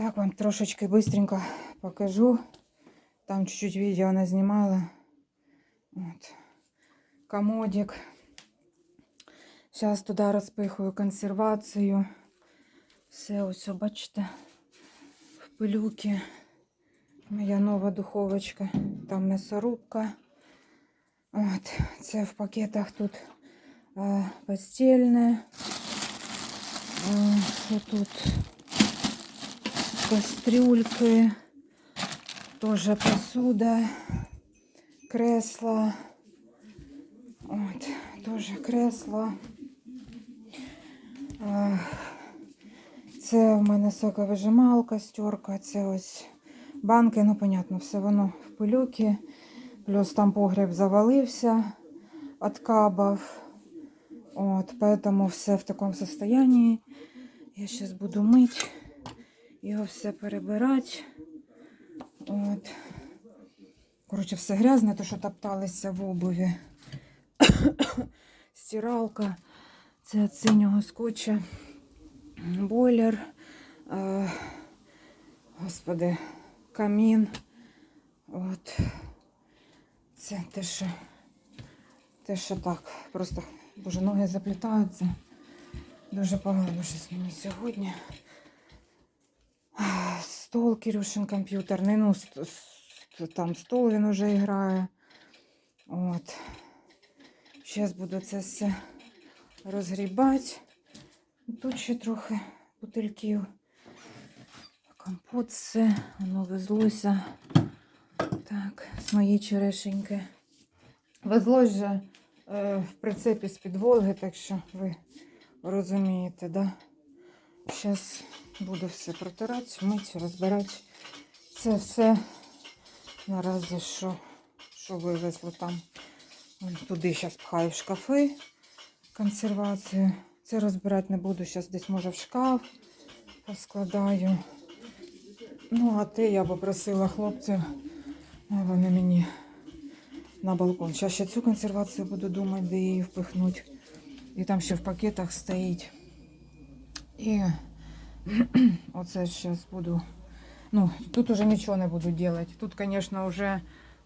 Так, вам трошечки быстренько покажу. Там чуть-чуть відео не знімала. От. Комодик. Зараз туди розпихую консервацію. Все ось, бачите, в пилюки. Моя нова духовочка. Там м'ясорубка. От. Це в пакетах тут е, постільне. Е, тут? Кастрюльки. Тоже посуда. Кресла. От, тоже кресло. Це в мене соковижималка, стерка, це ось банки, ну, понятно, все воно в пилюки. Плюс там погреб завалився от кабов. От, поэтому все в такому состоянии. Я сейчас буду мыть, його все перебирати. От. Коротше, все грязне, то що топталися в обуві. Стиралка. Це від синього скотча. Бойлер. Е, господи, камін. От. Це те, що, те, що так. Просто, боже, ноги заплітаються. Дуже погано щось мені сьогодні. Стол Кирюшин комп'ютерний. Ну, там стол він уже грає. От. Зараз буду це все розгрібати. Тут ще трохи бутильків. Компот все, воно везлося. Так, з моєї черешеньки. Везлось же е, в прицепі з-під Волги, так що ви розумієте, да? Зараз буду все протирати, мити, розбирати. Це все наразі, що, що вивезли там. Туди зараз пхаю в шкафи консервацію. Це розбирати не буду, зараз десь може в шкаф поскладаю. Ну, а те я попросила хлопців, вони мені на балкон. Зараз ще цю консервацію буду думати, де її впихнути. І там ще в пакетах стоїть. І оце зараз буду. Ну, тут уже нічого не буду робити. Тут, звісно, вже,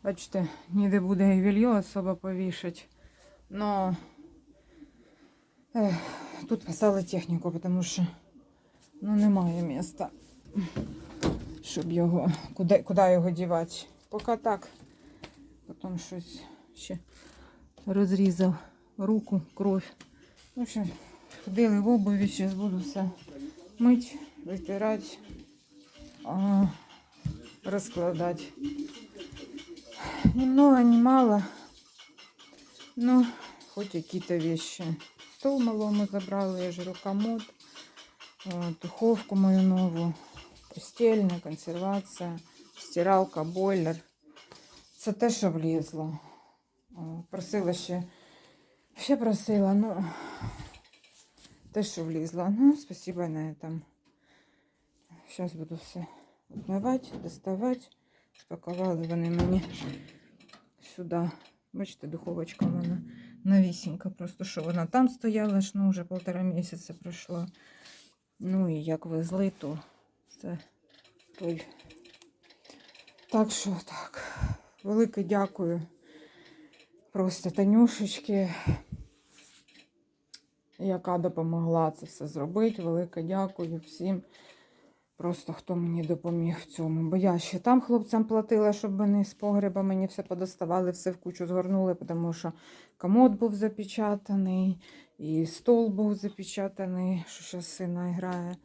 бачите, ніде буде і вільйо особо повішати. Но ех, тут писали техніку, тому що ну, немає міста, щоб його, куди, куди його дівати. Поки так. Потім щось ще розрізав руку, кров. В общем, ходили в обуві, зараз буду все мити, витирати, а, розкладати. Ни много, ни мало. Ну, хоть какие-то вещи. Стол малому забрала, я же рукомод. Вот, духовку мою новую. Постельная, консервація, стиралка, бойлер. Це те, що влізло. О, Просила ще. Ще просила, ну. Те, що влізло. Ну, спасибо на этом. Зараз буду все відмивати, доставати. Спакували вони мені сюди. Бачите, духовочка в мене новісінька. Просто що вона там стояла, ж ну вже полтора місяця пройшло. Ну і як везли, то це той. Так що так. Велике дякую. Просто Танюшечки, яка допомогла це все зробити. Велике дякую всім. Просто хто мені допоміг в цьому. Бо я ще там хлопцям платила, щоб вони з погреба мені все подоставали, все в кучу згорнули, тому що комод був запечатаний, і стол був запечатаний, що зараз сина грає.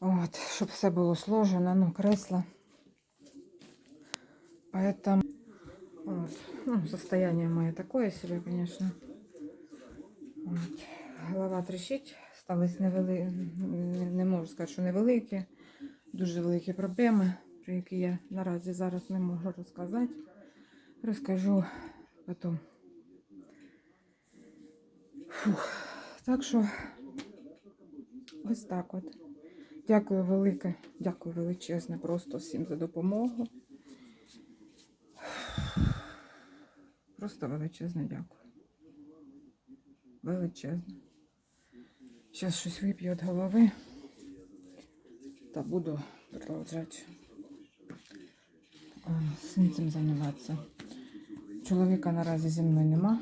От, щоб все було сложено, ну, кресла. Поэтому вот, ну, состояние мое такое себе, конечно. Голова трещить, стались невели... не- не можу сказати, що невеликі, дуже великі проблеми, про які я наразі зараз не можу розказати. Розкажу потім. Фух. Так що ось так от. Дякую велике, дякую величезне просто всім за допомогу. Просто величезне дякую. Величезне. Зараз щось вип'ю від голови та буду продовжувати цим займатися. Чоловіка наразі зі мною нема.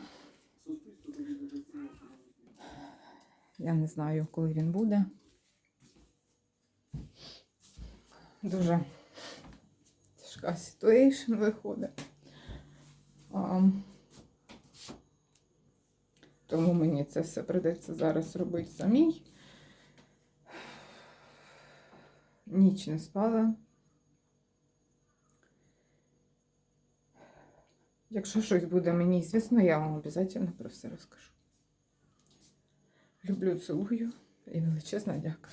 Я не знаю, коли він буде. Дуже тяжка ситуація виходить. Тому мені це все придеться зараз робити самій. Ніч не спала. Якщо щось буде мені звісно, я вам обов'язково про все розкажу. Люблю, цілую і величезна дяка.